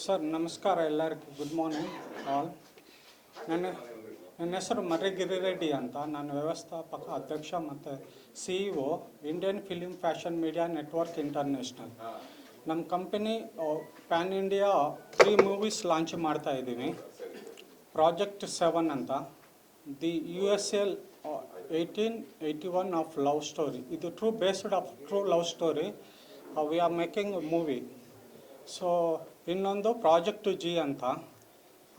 Sir, ನಮಸ್ಕಾರ ಎಲ್ಲರಿಗೂ. Good morning all ನನ್ನ ನನ್ನ ಹೆಸರು ಮರ್ರಿ ಗಿರಿರೆಡ್ಡಿ ಅಂತ. ನಾನು ವ್ಯವಸ್ಥಾಪಕ ಅಧ್ಯಕ್ಷ ಮತ್ತು C E O Indian film fashion media network international ನಮ್ಮ company pan India three movies launch ಮಾಡ್ತಾ ಇದ್ದೀವಿ ಪ್ರಾಜೆಕ್ಟ್ ಸೆವೆನ್ ಅಂತ. The U S L eighteen eighty one of love story ಇದು true based of true love story we are making movie so ಇನ್ನೊಂದು project G ಅಂತ,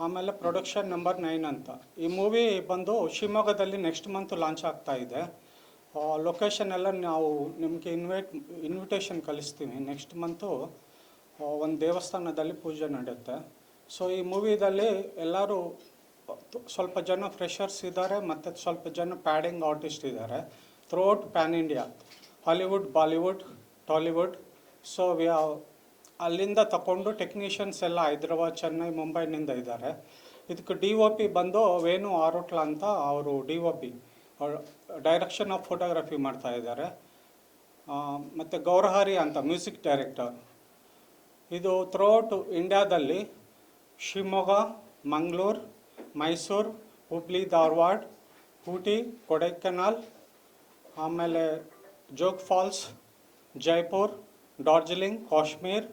ಆಮೇಲೆ production number nine ಅಂತ. ಈ movie ಬಂದು ಶಿವಮೊಗ್ಗದಲ್ಲಿ ನೆಕ್ಸ್ಟ್ ಮಂತ್ ಲಾಂಚ್ ಆಗ್ತಾ ಇದೆ. ಲೊಕೇಶನ್ ಎಲ್ಲ ನಾವು ನಿಮಗೆ ಇನ್ವೈಟ್ ಇನ್ವಿಟೇಷನ್ ಕಳಿಸ್ತೀನಿ. ನೆಕ್ಸ್ಟ್ ಮಂತು ಒಂದು ದೇವಸ್ಥಾನದಲ್ಲಿ ಪೂಜೆ ನಡೆಯುತ್ತೆ. ಸೊ ಈ ಮೂವಿದಲ್ಲಿ ಎಲ್ಲರೂ, ಸ್ವಲ್ಪ ಜನ ಫ್ರೆಷರ್ಸ್ ಇದ್ದಾರೆ, ಮತ್ತು ಸ್ವಲ್ಪ ಜನ ಪ್ಯಾಡಿಂಗ್ ಆರ್ಟಿಸ್ಟ್ ಇದ್ದಾರೆ. Throughout pan India Hollywood Bollywood Tollywood so we ಅಲ್ಲಿಂದ ತಗೊಂಡು ಟೆಕ್ನಿಷಿಯನ್ಸ್ ಎಲ್ಲ ಹೈದ್ರಾಬಾದ್, ಚೆನ್ನೈ, ಮುಂಬೈನಿಂದ ಇದ್ದಾರೆ. ಇದಕ್ಕೆ ಡಿ ಒ ಪಿ ಬಂದು ವೇಣು ಆರೋಟ್ಲ ಅಂತ ಅವರು D O P direction of photography ಮಾಡ್ತಾ ಇದ್ದಾರೆ. ಮತ್ತು ಗೌರಹರಿ ಅಂತ ಮ್ಯೂಸಿಕ್ ಡೈರೆಕ್ಟರ್ ಇದು ಥ್ರೂಔಟ್ ಇಂಡ್ಯಾದಲ್ಲಿ ಶಿವಮೊಗ್ಗ, ಮಂಗಳೂರು, ಮೈಸೂರು, ಹುಬ್ಳಿ, ಧಾರವಾಡ, ಊಟಿ, ಕೊಡೈಕೆನಾಲ್, ಆಮೇಲೆ Jog falls, Jaipur, Darjeeling, Kashmir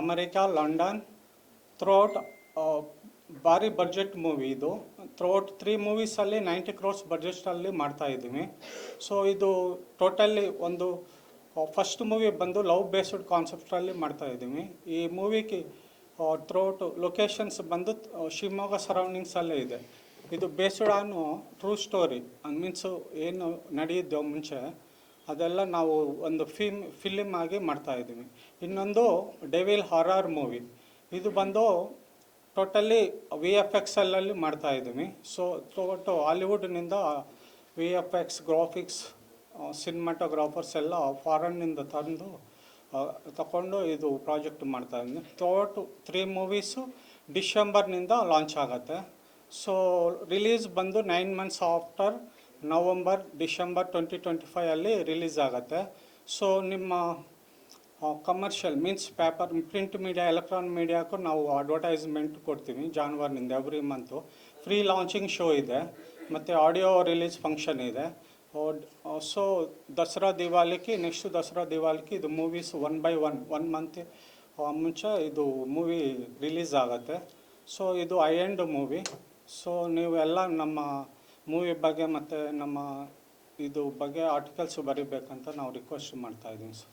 America, London, throughout ಭಾರಿ ಬಡ್ಜೆಟ್ ಮೂವಿ ಇದು. ಥ್ರೋಟ್ ತ್ರೀ ಮೂವೀಸಲ್ಲಿ ನೈಂಟಿ ಕ್ರೋರ್ಸ್ ಬಡ್ಜೆಟಲ್ಲಿ ಮಾಡ್ತಾ ಇದ್ದೀವಿ ಸೊ ಇದು ಟೋಟಲಿ ಒಂದು ಫಸ್ಟ್ ಮೂವಿ ಬಂದು ಲವ್ ಬೇಸ್ಡ್ ಕಾನ್ಸೆಪ್ಟಲ್ಲಿ ಮಾಡ್ತಾ ಇದ್ದೀವಿ ಈ ಮೂವಿಗೆ ಥ್ರೋಟ್ ಲೊಕೇಶನ್ಸ್ ಬಂದು ಶಿವಮೊಗ್ಗ ಸರೌಂಡಿಂಗ್ಸಲ್ಲೇ ಇದೆ. ಇದು based on true story means ಏನು ನಡೆಯಿದ್ದೋ ಮುಂಚೆ ಅದೆಲ್ಲ ನಾವು ಒಂದು ಫಿಮ್ ಫಿಲಿಮ್ ಆಗಿ ಮಾಡ್ತಾ ಇದ್ದೀವಿ. ಇನ್ನೊಂದು ಡೆವಿಲ್ ಹಾರರ್ ಮೂವಿ ಇದು ಬಂದು ಟೋಟಲಿ ವಿ ಎಫ್ ಮಾಡ್ತಾ ಇದ್ದೀವಿ. ಸೊ ಟೋಟು ಹಾಲಿವುಡ್ನಿಂದ V F X graphics cinematographers ಎಲ್ಲ ಫಾರನ್ನಿಂದ ತಂದು ತಗೊಂಡು ಇದು ಪ್ರಾಜೆಕ್ಟ್ ಮಾಡ್ತಾ ಇದ್ದೀನಿ ಟೋಟು ತ್ರೀ ಮೂವೀಸು ಡಿಶೆಂಬರ್ನಿಂದ ಲಾಂಚ್ ಆಗುತ್ತೆ. ಸೊ ರಿಲೀಸ್ ಬಂದು nine months after November, December twenty twenty ಫೈವಲ್ಲಿ release ಆಗುತ್ತೆ. ಸೊ ನಿಮ್ಮ commercial means paper print media electron ಮೀಡಿಯಾಕ್ಕೂ ನಾವು ಅಡ್ವರ್ಟೈಸ್ಮೆಂಟ್ ಕೊಡ್ತೀವಿ ಜಾನ್ವರ್ನಿಂದ every month free launching show ಇದೆ. ಮತ್ತು ಆಡಿಯೋ ರಿಲೀಸ್ ಫಂಕ್ಷನ್ ಇದೆ. ಸೊ ದಸರಾ ದಿವಾಲಿಗೆ ನೆಕ್ಸ್ಟ್ ದಸರಾ ದಿವಾಲಿಗೆ ಇದು movies one by one one month ಮುಂಚೆ ಇದು ಮೂವಿ ರಿಲೀಸ್ ಆಗುತ್ತೆ. ಸೊ ಇದು ಐ ಎಂಡ್ ಮೂವಿ ಸೊ ನೀವೆಲ್ಲ ನಮ್ಮ ಮೂವಿ ಬಗ್ಗೆ ಮತ್ತು ನಮ್ಮ ಇದು ಬಗ್ಗೆ ಆರ್ಟಿಕಲ್ಸ್ ಬರೀಬೇಕಂತ ನಾವು ರಿಕ್ವೆಸ್ಟ್ ಮಾಡ್ತಾ ಇದ್ದೀವಿ ಸರ್